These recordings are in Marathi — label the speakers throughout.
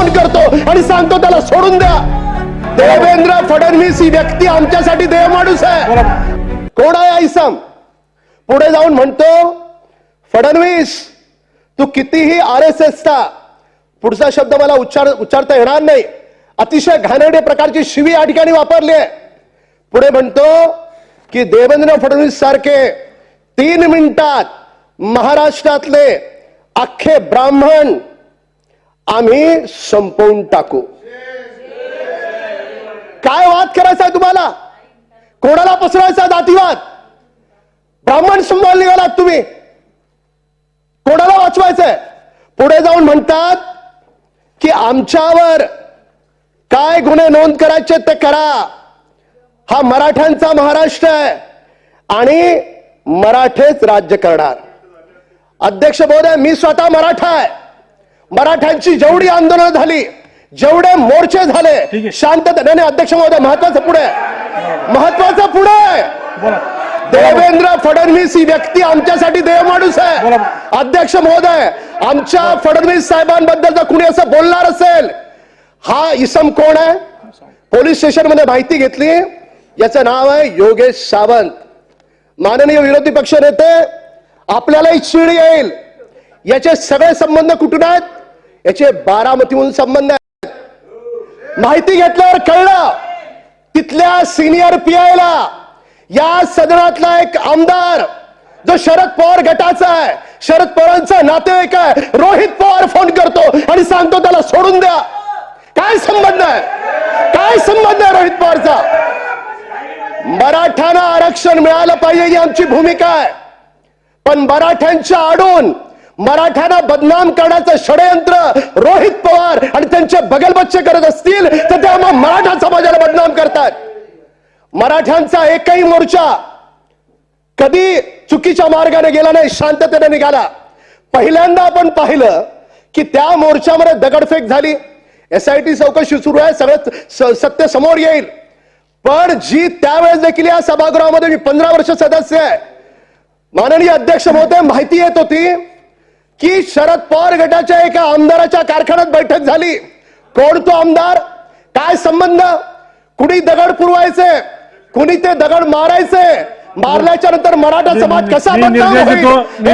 Speaker 1: फोन करतो आणि सांगतो त्याला सोडून द्या. देवेंद्र फडणवीस ही व्यक्ती आमच्यासाठी देव माणूस आहे. कोण आहे आईसम? पुढे जाऊन म्हणतो फडणवीस तू कितीही आर एस एसचा पुढचा शब्द मला उच्चार उच्चारता येणार नाही. अतिशय घाणेरडे प्रकारची शिवी या ठिकाणी वापरली आहे. पुढे म्हणतो की देवेंद्र फडणवीस सारखे तीन मिनिटात महाराष्ट्रातले अख्खे ब्राह्मण आम्ही संपवून टाकू. काय वाद करायचा आहे तुम्हाला? कोणाला पसरायचा जातीवाद? ब्राह्मण संभाळ निघालात तुम्ही. कोणाला वाचवायचंय पुढे जाऊन म्हणतात की आमच्यावर काय गुन्हे नोंद करायचे ते करा. हा मराठ्यांचा महाराष्ट्र आहे आणि मराठेच राज्य करणार. अध्यक्ष महोदय मी स्वतः मराठा आहे. मराठ्यांची जेवढी आंदोलनं झाली जेवढे मोर्चे झाले
Speaker 2: आहे.
Speaker 1: शांतता नाही नाही, अध्यक्ष महोदय महत्वाचं पुढे. महत्वाचं पुढे. देवेंद्र फडणवीस ही व्यक्ती आमच्यासाठी देव माणूस आहे. अध्यक्ष महोदय आमच्या फडणवीस साहेबांबद्दल जर कुणी असं बोलणार असेल हा इसम कोण आहे? पोलीस स्टेशनमध्ये माहिती घेतली. याचं नाव आहे योगेश सावंत. माननीय विरोधी पक्ष नेते आपल्यालाही चीड येईल. याचे सगळे संबंध कुठून आहेत? याचे बारामतीहून संबंध आहेत. माहिती घेतल्यावर कळलं. तिथल्या सिनियर पीआयला या सदनातला एक आमदार जो शरद पवार गटाचा आहे. शरद पवारांचा नातेवाईक आहे. रोहित पवार फोन करतो आणि सांगतो त्याला सोडून द्या. काय संबंध आहे? काय संबंध आहे रोहित पवारचा? मराठ्यांना आरक्षण मिळालं पाहिजे ही आमची भूमिका आहे. पण मराठ्यांच्या आडून मराठ्यांना बदनाम करण्याचं षडयंत्र रोहित पवार आणि त्यांचे बगलबच्चे करत असतील तर ते आम्हा मराठा समाजाला बदनाम करतात. मराठ्यांचा एकही मोर्चा कधी चुकीच्या मार्गाने गेला नाही शांततेने निघाला. पहिल्यांदा आपण पाहिलं की त्या मोर्चामध्ये दगडफेक झाली. एसआयटी चौकशी सुरू आहे सगळं स- सत्य समोर येईल. पण जी त्यावेळेस देखील या सभागृहामध्ये मी पंधरा वर्ष सदस्य आहे. माननीय अध्यक्ष महोदय माहिती येत होती की शरद पवार गटाच्या एका आमदाराच्या कारखान्यात बैठक झाली. कोण तो आमदार? काय संबंध? कुणी दगड पुरवायचे? कुणी ते दगड मारायचे? मारल्याच्या नंतर मराठा समाज कसा हे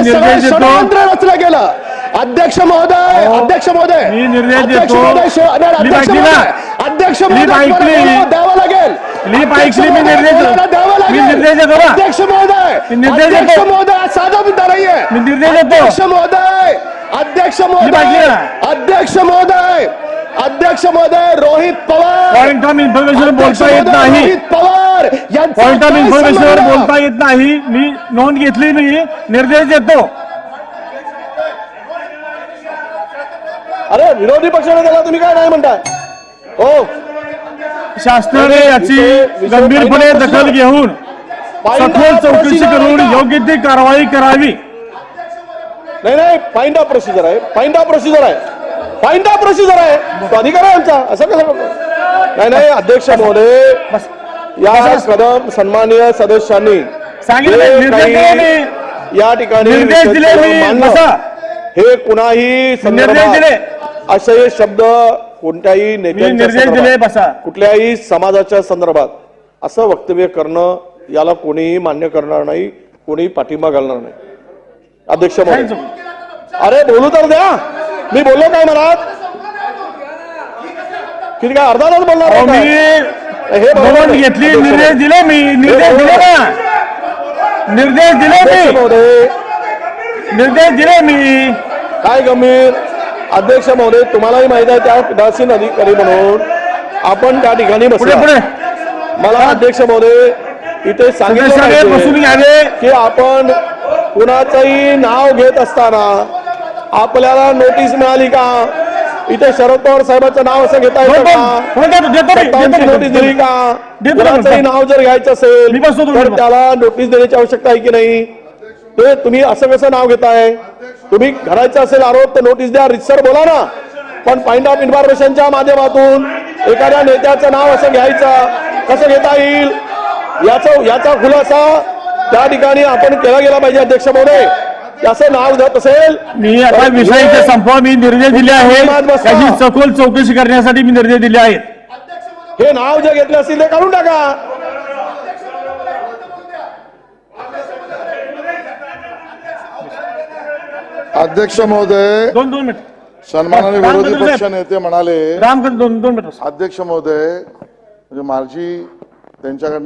Speaker 1: सगळं. षडयंत्र रचलं गेलं. अध्यक्ष महोदय
Speaker 2: हो.
Speaker 1: अध्यक्ष महोदय अध्यक्ष. महोदय अध्यक्ष? महोदय द्यावं लागेल.
Speaker 2: ऐकली, मी निर्देश- मी. निर्देश देतो ना?
Speaker 1: अध्यक्ष महोदय
Speaker 2: मी निर्देश
Speaker 1: अध्यक्ष
Speaker 2: देतो.
Speaker 1: महोदय साधा मुद्दा नाहीये
Speaker 2: मी निर्देश देतो.
Speaker 1: अध्यक्ष महोदय अध्यक्ष महोदय
Speaker 2: ना?
Speaker 1: अध्यक्ष महोदय अध्यक्ष महोदय Rohit Pawar
Speaker 2: point of information
Speaker 1: अध्यक्ष
Speaker 2: बोलता येत
Speaker 1: महोदय,
Speaker 2: नाही
Speaker 1: रोहित पवार यांचा
Speaker 2: पॉइंट ऑफ
Speaker 1: काय
Speaker 2: इन्फॉर्मेशनवर
Speaker 1: संबंध?
Speaker 2: बोलता येत नाही मी नोंद घेतली मी निर्देश देतो
Speaker 1: अरे विरोधी पक्षाने त्याला तुम्ही काय नाही म्हणताय हो
Speaker 2: शासनाने याची गंभीरपणे दखल घेऊन सखोल चौकशी करून योग्य ती कारवाई करावी.
Speaker 1: नाही नाही फाइंड ऑफ प्रोसिजर आहे. फाइंड ऑफ प्रोसिजर आहे. ऑफ प्रोसिजर आहे. तो अधिकार आहे आमचा. असं कसं नाही नाही अध्यक्ष महोदय या कदम सन्माननीय सदस्यांनी
Speaker 2: सांगितलं
Speaker 1: या ठिकाणी हे कुणाही संदर्भात. असे शब्द कोणत्याही नेत्यांच्या कुठल्याही समाजाच्या संदर्भात असं वक्तव्य करणं याला कोणीही मान्य करणार नाही कोणीही पाठिंबा घालणार नाही. अध्यक्ष अरे बोलू तर द्या. मी बोललो काय मला किती काय अर्धा तास बोलणार
Speaker 2: मी?
Speaker 1: हे.
Speaker 2: घेतली निर्देश. दिले मी निर्देश दिले ना. निर्देश दिले मी. निर्देश दिले मी.
Speaker 1: काय गंभीर? अध्यक्ष महोदय तुम्हालाही माहीत आहे त्या पीठासीन अधिकारी म्हणून आपण त्या ठिकाणी बसला मला अध्यक्ष महोदय इथे सांगितलं की आपण कुणाचंही नाव घेत असताना आपल्याला नोटीस मिळाली का? इथे शरद पवार साहेबांचं नाव असं घेता येतं नोटीस. दिली का? कुणाचंही. नाव जर घ्यायचं असेल तर. त्याला नोटीस देण्याची आवश्यकता आहे की नाही? ते तुम्ही असं कसं नाव घेताय. तुम्ही घरायचं असेल आरोप तर नोटीस द्या. रितसर बोला ना. पण पॉइंट ऑफ इन्फॉर्मेशनच्या माध्यमातून एखाद्या नेत्याचं नाव असं घ्यायचं. कसं घेता येईल? याचा याचा खुलासा त्या ठिकाणी आपण केला गेला पाहिजे अध्यक्ष महोदय.
Speaker 3: असं नाव जात असेल
Speaker 2: मी आता विषय संपवा. मी निर्णय दिले आहेत. त्याची सखोल चौकशी करण्यासाठी मी निर्णय दिले आहेत.
Speaker 3: हे नाव जे घेतले असतील ते काढून टाका.
Speaker 4: अध्यक्ष महोदय
Speaker 2: दोन दोन मिनिट.
Speaker 4: सन्मानाने
Speaker 2: राम
Speaker 4: विरोधी पक्ष नेते म्हणाले
Speaker 2: राम दोन दोन मिनिट.
Speaker 4: अध्यक्ष महोदय म्हणजे माझी त्यांच्याकडनं